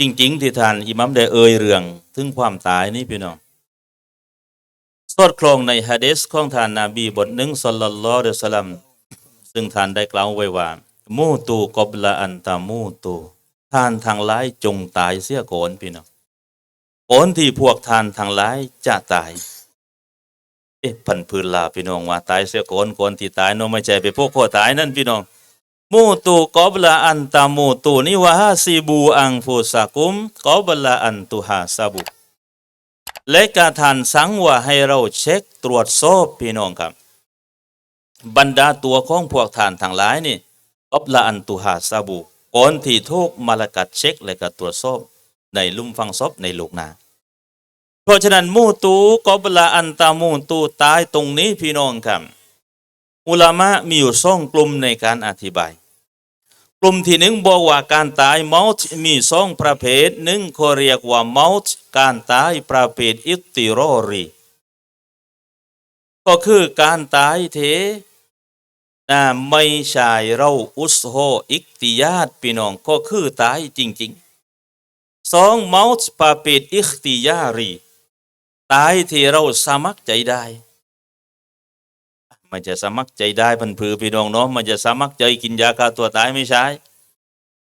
จริง ๆ ที่ท่านอิมัมได้เอ่ยเรื่องถึงความตายนี่พี่น้องสอดคล้องในฮะดีษของท่านนาบีบทหนึ่งศ็อลลัลลอฮุอะลัยฮิวะซัลลัมซึ่งท่านได้กล่าวไว้ว่ามูตูกอบละอันตามูตูท่านทางหลายจงตายเสียก่อนพี่น้องก่อนที่พวกท่านทางหลายจะตายเอ๊ะพันพื้นลาพี่น้องว่าตายเสียก่อนก่อนที่ตายเน้องไม่ใช่ไปพวกข้อตายนั่นพี่น้อง มูตูกอบละอันตามูตูนี่วะฮาซิบูอังฟุสากุมกอบละอันตุฮาซาบุและการทานสังว่าให้เราเช็คตรวจสอบพี่น้องครับ บรรดาตัวของพวกทานทั้งหลายนี่กอบละอันตุฮาซาบุก่อนที่ทุกมาลกัดเช็คและก็ตรวจสอบในลุมฟังซอบในโลกนาเพราะฉะนั้นมูตูกอบละอันตามูตูตายตรงนี้พี่น้องครับ อุลามะมีอยู่สองกลุ่มในการอธิบาย กลุ่มที่หนึ่งบอกว่าการตายเมาส์มีสองประเภทหนึ่งเขาเรียกว่าเมาส์การตายประเภทอิตติโรรีก็คือการตายเทนะไม่ใช่เราอุสโฮอิกติยาตพี่น้องก็คือตายจริงๆสองเมาส์ประเภทอิกติยารี ตายที่เราสมัครใจได้ มันจะสมัครใจได้พันผือพี่น้องเนาะมันจะสมัครใจกินยาฆ่าตัวตายไม่ใช่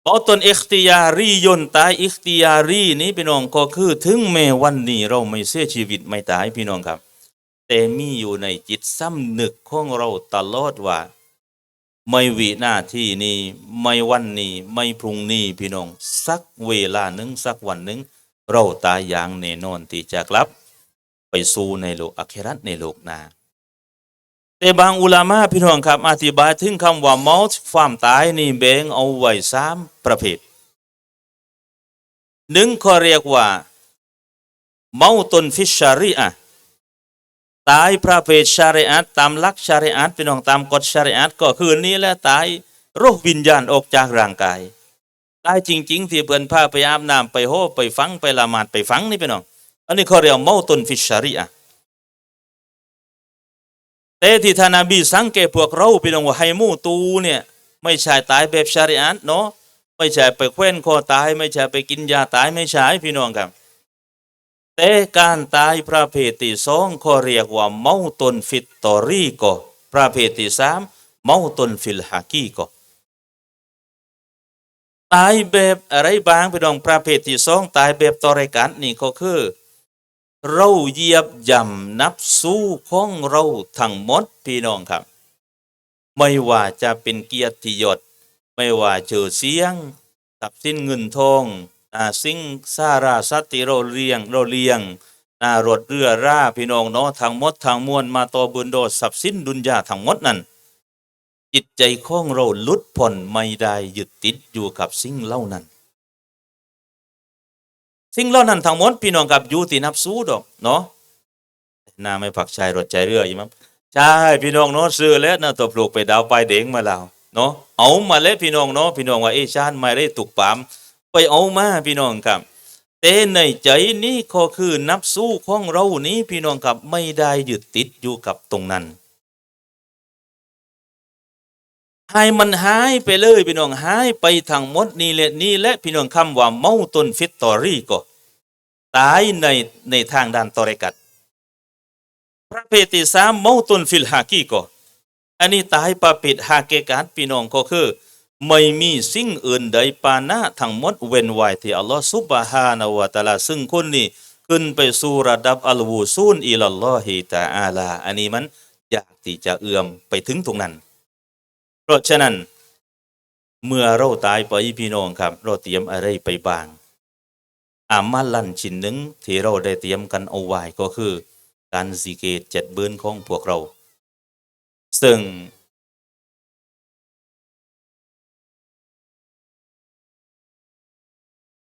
เพราะตนอิคติยารียนตายอิคติยารีนี้พี่น้องก็คือถึงแม้วันนี้เราไม่เสียชีวิตไม่ตายพี่น้องครับ แต่มีอยู่ในจิตสำนึกของเราตลอดว่า ไม่วิหน้าที่นี้ไม่วันนี้ ไม่พรุ่งนี้พี่น้อง สักเวลาหนึ่งสักวันหนึ่งเราตายอย่างแน่นอนที่จะกลับ ไปสู่ในโลกอัคราในโลกหน้า แต่บางอุลามะพี่น้องครับ อธิบายถึงคำว่าเมาส์ความตายนี่แบ่งเอาไว้สามประเภทหนึ่งเขาเรียกว่าเมาตนฟิชชารีอะตายประเภทชาริอัตตามหลักชาริอัตพี่น้องตามกฎชาริอัตก็คือนี้แหละตายโรควิญญาณออกจากร่างกายตายจริงๆที่เพื่อนพาไปอาบน้ำไปโฮไปฟังไปละหมาดไปฟังนี่พี่น้องอันนี้เขาเรียกเมาตนฟิชชารีอะ แต่ที่ท่านนบีสังเกตพวกเราพี่น้องว่าให้มู่ตูเนี่ยไม่ใช่ตายแบบชาริอัตเนาะไม่ใช่ไปแคว้นคอตาย ไม่ใช่ไปกินยาตายไม่ใช่พี่น้องครับ แต่การตายประเภทที่สองเขาเรียกว่าเมาตนฟิตตอรีก็ประเภทที่สามเมาตนฟิลฮากีก็ตายแบบอะไรบางพี่น้องประเภทที่สองตายแบบตอริกันนี่ก็คือ เราเหยียบย่ำนับสู้ของเราทั้งหมดพี่น้องครับ ไม่ว่าจะเป็นเกียรติยศไม่ว่าเจอเสียงทรัพย์สินเงินทองอาสิ่งสาราสติเราเลียงเราเลียงนารถเรือร่าพี่น้องเนาะทั้งมดทั้งมวลมาต่อบุญโดดทรัพย์สินดุนยาทั้งมดนั้นจิตใจของเราลุดพ้นไม่ได้หยึดติดอยู่กับสิ่งเล่านั้น สิ่งเหล่านั้นทั้งหมดพี่น้องกับอยู่ที่นับสู้ดอกเนาะน่าไม่ผักชายรถใจเรืออีมั้งใช่พี่น้องเนาะซื้อแล้วนะตัวปลูกไปดาวไปเด้งมาแล้วเนาะเอามาแล้วพี่น้องเนาะพี่น้องว่าเอชานไม่ได้ตุกปาม ไปเอามาพี่น้องครับแต่ในใจนี้ก็คือนับสู้ของเรานี้พี่น้องครับไม่ได้ยึดติดอยู่กับตรงนั้น ให้มันหายไปเลยพี่น้องหายไปทั้งหมดนี่แหละนี่และพี่น้องคำว่าเมาตนฟิตตอรี่ก็ตายในในทางด้านตอริกัดประเภทที่สามเมาตนฟิลฮากีก็อันนี้ตายประเภทฮาเกกัดพี่น้องก็คือ ไม่มีสิ่งอื่นใดปานะทั้งหมดเว้นไว้ที่อัลลอฮฺซุบฮานะวะตะอาลาซึ่งคนนี้ขึ้นไปสู่ระดับอัลวูซูนอิลลอฮิตะอาลา อันนี้มันยากที่จะเอื้อมไปถึงตรงนั้น เพราะฉะนั้น เมื่อเราตายไปพี่น้องครับ เราเตรียมอะไรไปบ้าง อามาลันชิ้นหนึ่งที่เราได้เตรียมกันเอาไว้ก็คือ การสีเกตเจ็ดเบือนของพวกเรา ซึ่ง